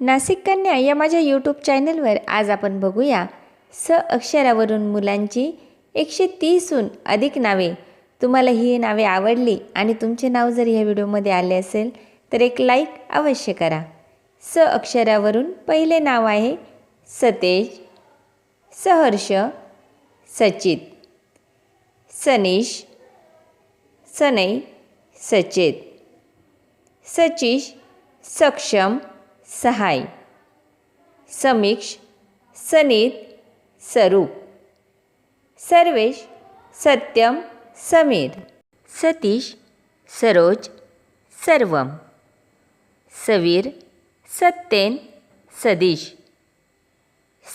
नाशिक कन्या या माझ्या यूट्यूब चॅनलवर आज आपण बघूया. स अक्षरावरून मुलांची एकशे तीसहून अधिक नावे. तुम्हाला ही नावे आवडली आणि तुमचे नाव जर ह्या व्हिडिओमध्ये आले असेल तर एक लाईक अवश्य करा. स अक्षरावरून पहिले नाव आहे सतेज सहर्ष सचित सनीश सनई सचेत सचिश सक्षम सहाय. समीक्ष सनीत स्वरूप सर्वेश सत्यम समीर. सतीश सरोज सर्वम. सवीर सत्येन सदीश.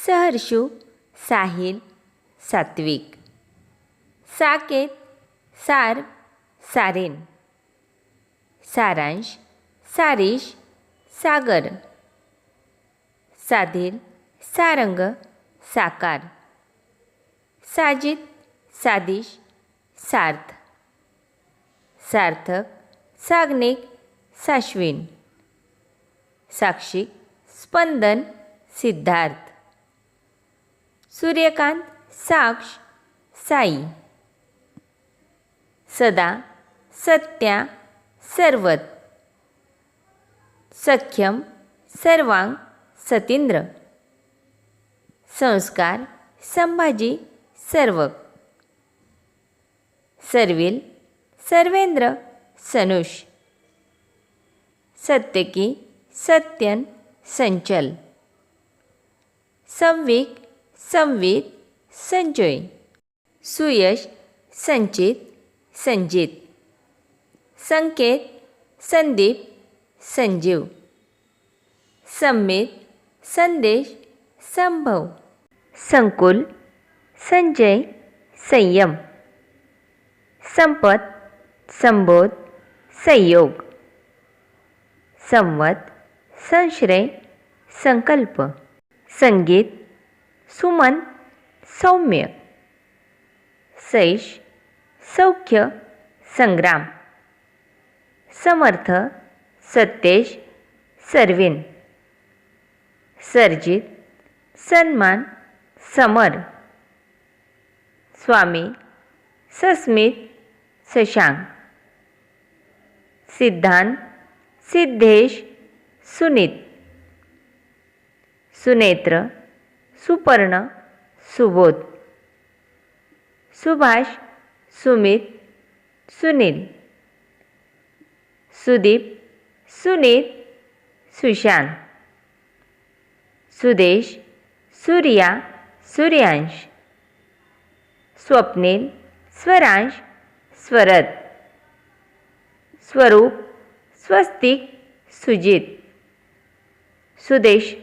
सहर्षू साहिल सात्विक. साकेत सार सारेन. सारांश सारीश सागर. साधील सारंग साकार. साजिद सादिश सार्थ. सार्थक साग्निक साश्विन. साक्षिक स्पंदन सिद्धार्थ. सूर्यकांत साक्ष साई. सदा सत्या सर्वत. सख्यम सर्वांग सतींद्र. संस्कार संभाजी सर्वक सर्विल सर्वेंद्र सनुष. सत्यकी सत्यन संचल. संविक संवित संजय. सुयश संचित संजित. संकेत संदीप संजीव. संमित संदेश संभव. संकुल संजय संयम. संपत संबोध संयोग. संवत संश्रय संकल्प. संगीत सुमन सौम्य. सैश सौख्य संग्राम. समर्थ सत्तेश सर्विन सर्जित सन्मान समर. स्वामी सस्मित शशांक सिद्धांत सिद्धेश सुनीत. सुनेत्र सुपर्ण सुबोध. सुभाष सुमित सुनील. सुदीप सुनीत सुशांत सुदेश सूर्या सूर्यांश स्वप्नील स्वरांश स्वरत स्वरूप स्वस्तिक सुजित सुदेश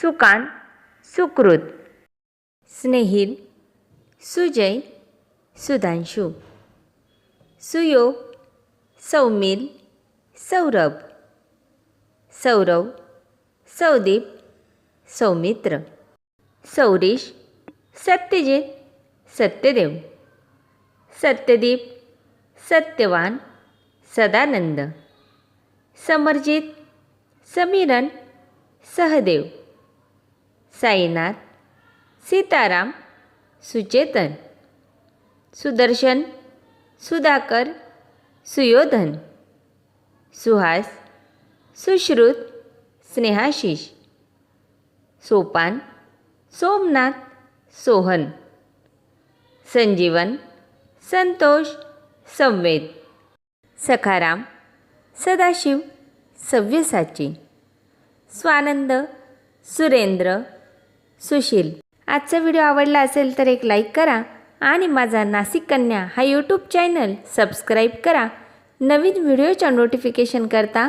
सुकांत सुकृत स्नेहिल सुजय सुधांशु सुयोग सौमिल सौरभ. सौरव सौदीप सौमित्र सौरीश सत्यजित सत्यदेव सत्यदीप सत्यवान सदानंद समरजित समीरन सहदेव साईनाथ सीताराम सुचेतन सुदर्शन सुधाकर सुयोधन सुहास सुश्रुत स्नेहाशिष. सोपान सोमनाथ सोहन. संजीवन संतोष संवेद. सखाराम सदाशिव सव्यसाची. स्वानंद सुरेंद्र सुशील. आजचा व्हिडिओ आवडला असेल तर एक लाईक करा आणि माझा नाशिक कन्या हा यूट्यूब चॅनल सबस्क्राईब करा. नवीन व्हिडिओच्या नोटिफिकेशन करता